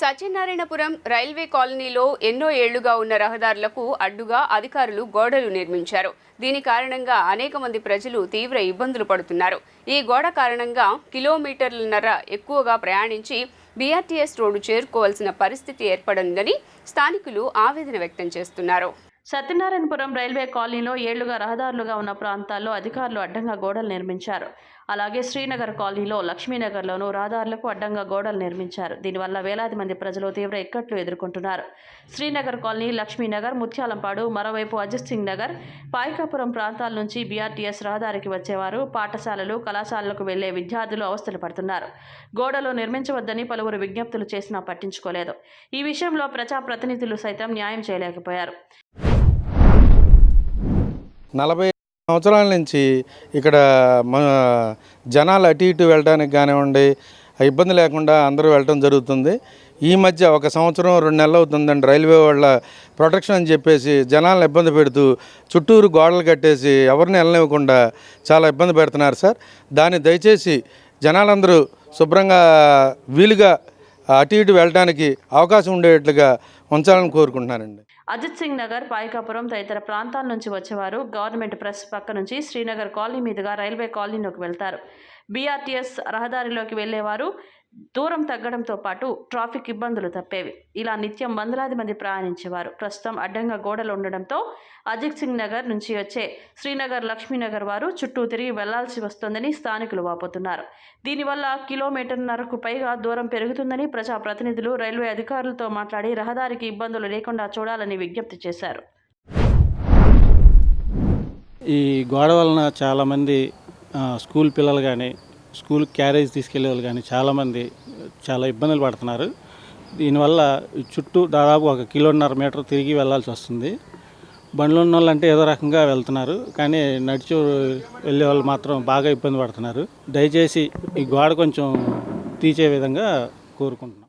Satyanarayanapuram railway కాలనీలో ఎన్నో ఏళ్ళుగా ఉన్న రహదారులకు అడ్డుగా అధికారులు గోడలు నిర్మించారు. దీని కారణంగా అనేక మంది ప్రజలు తీవ్ర ఇబ్బందులు పడుతున్నారు. ఈ గోడ కారణంగా కిలోమీటర్లన్నర ఎక్కువగా ప్రయాణించి బీఆర్టీఎస్ రోడ్డు చేరుకోవాల్సిన పరిస్థితి ఏర్పడిందని స్థానికులు ఆవేదన వ్యక్తం చేస్తున్నారు. సత్యనారాయణపురం రైల్వే కాలనీలో ఏళ్ళుగా రహదారులుగా ఉన్న ప్రాంతాల్లో అధికారులు అడ్డంగా గోడలు నిర్మించారు. అలాగే శ్రీనగర్ కాలనీలో లక్ష్మీనగర్లోనూ రహదారులకు అడ్డంగా గోడలు నిర్మించారు. దీనివల్ల వేలాది మంది ప్రజలు తీవ్ర ఇక్కట్లు ఎదుర్కొంటున్నారు. శ్రీనగర్ కాలనీ లక్ష్మీనగర్ ముత్యాలంపాడు మరోవైపు అజిత్ సింగ్ నగర్ పాయకాపురం ప్రాంతాల నుంచి బీఆర్టీఎస్ రహదారికి వచ్చేవారు. పాఠశాలలు కళాశాలలకు వెళ్ళే విద్యార్థులు అవస్థలు పడుతున్నారు. గోడలు నిర్మించవద్దని పలువురు విజ్ఞప్తులు చేసినా పట్టించుకోలేదు. ఈ విషయంలో ప్రజాప్రతినిధులు సైతం న్యాయం చేయలేకపోయారు. నలభై సంవత్సరాల నుంచి ఇక్కడ మన జనాలు అటు ఇటు వెళ్ళడానికి కానివ్వండి ఇబ్బంది లేకుండా అందరూ వెళ్ళటం జరుగుతుంది. ఈ మధ్య ఒక సంవత్సరం రెండు నెలలు అవుతుందండి రైల్వే వాళ్ళ ప్రొటెక్షన్ అని చెప్పేసి జనాలను ఇబ్బంది పెడుతూ చుట్టూరు గోడలు కట్టేసి ఎవరిని వెళ్ళనివ్వకుండా చాలా ఇబ్బంది పెడుతున్నారు సార్. దాన్ని దయచేసి జనాలందరూ శుభ్రంగా వీలుగా అటు ఇటు వెళ్ళడానికి అవకాశం ఉండేట్లుగా ఉంచాలని కోరుకుంటున్నానండి. అజిత్ సింగ్ నగర్ పాయకాపురం తదితర ప్రాంతాల నుంచి వచ్చేవారు. గవర్నమెంట్ ప్రెస్ పక్క నుంచి శ్రీనగర్ కాలనీ మీదుగా రైల్వే కాలనీలోకి వెళ్తారు. బీఆర్టీఎస్ రహదారిలోకి వెళ్ళేవారు. దూరం తగ్గడంతో పాటు ట్రాఫిక్ ఇబ్బందులు తప్పేవి. ఇలా నిత్యం వందలాది మంది ప్రయాణించేవారు. ప్రస్తుతం అడ్డంగా గోడలు ఉండడంతో అజిత్ సింగ్ నగర్ నుంచి వచ్చే శ్రీనగర్ లక్ష్మీనగర్ వారు చుట్టూ తిరిగి వెళ్ళాల్సి వస్తోందని స్థానికులు వాపోతున్నారు. దీనివల్ల కిలోమీటర్న్నరకు పైగా దూరం పెరుగుతుందని ప్రజాప్రతినిధులు రైల్వే అధికారులతో మాట్లాడి రహదారికి ఇబ్బందులు లేకుండా చూడాలని విజ్ఞప్తి చేశారు. ఈ గోడ వలన చాలామంది స్కూల్ పిల్లలు కానీ స్కూల్ క్యారేజ్ తీసుకెళ్ళే వాళ్ళు కానీ చాలామంది చాలా ఇబ్బందులు పడుతున్నారు. దీనివల్ల ఈ చుట్టూ దాదాపు ఒక కిలోన్నర మీటర్ తిరిగి వెళ్ళాల్సి వస్తుంది. బండ్లు ఉన్న వాళ్ళు అంటే ఏదో రకంగా వెళ్తున్నారు. కానీ నడిచి వెళ్ళే వాళ్ళు మాత్రం బాగా ఇబ్బంది పడుతున్నారు. దయచేసి ఈ గోడ కొంచెం తీసే విధంగా కోరుకుంటున్నాం.